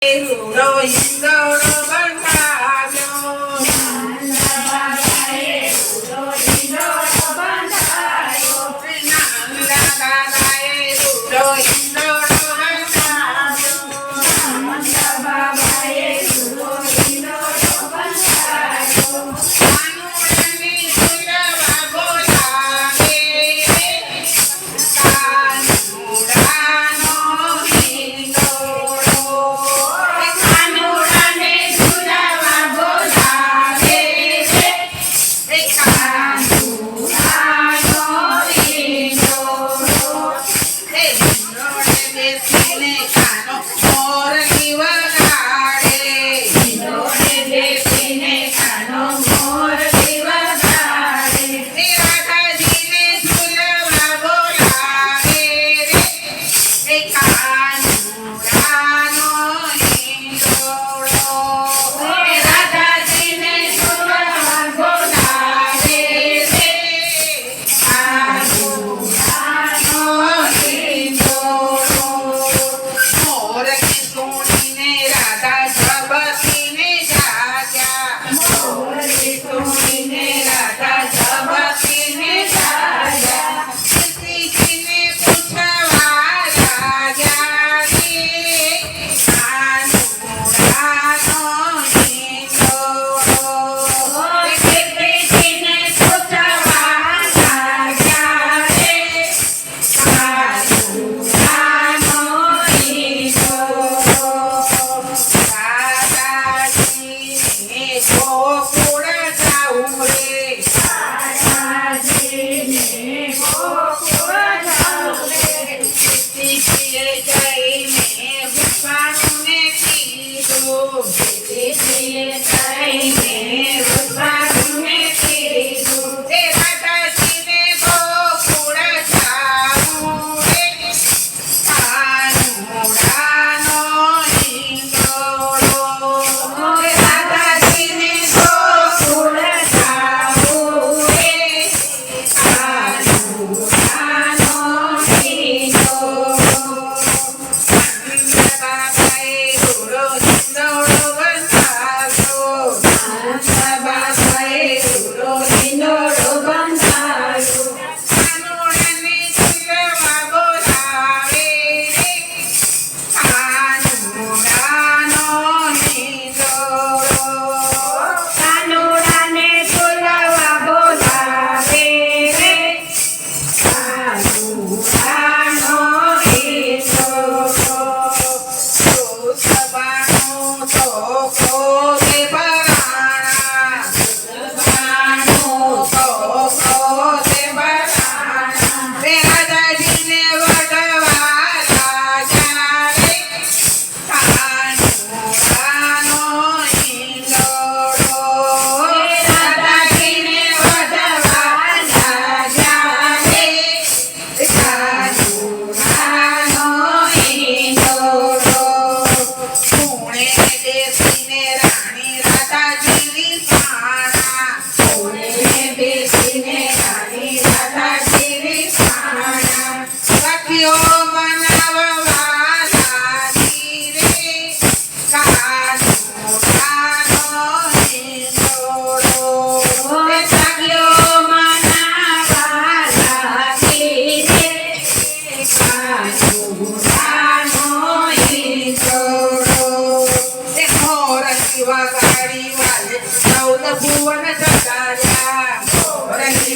Hey, who know you know?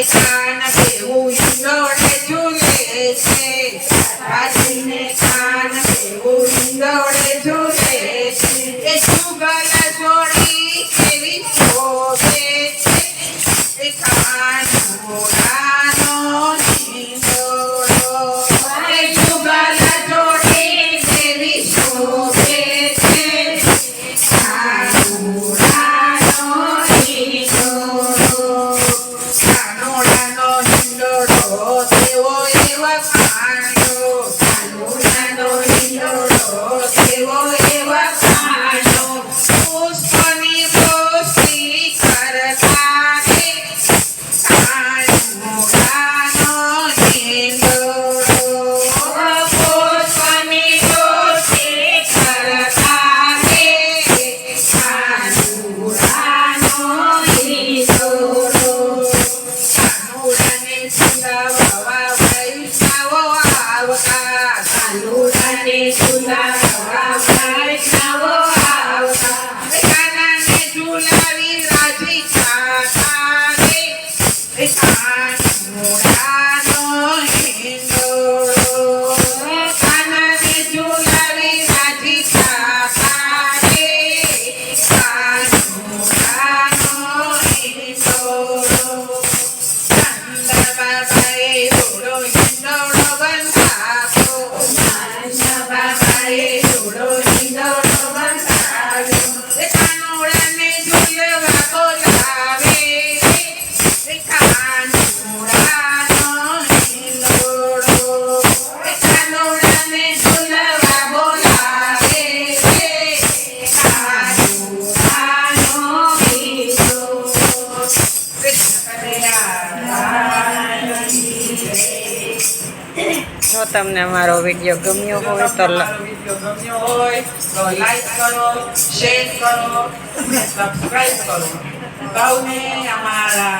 my time. જો તમને મારો વીડિયો ગમ્યો હોય તો ગમ્યો હોય લાઈક કરો શેર કરો સબસ્ક્રાઈબ કરો. અમારા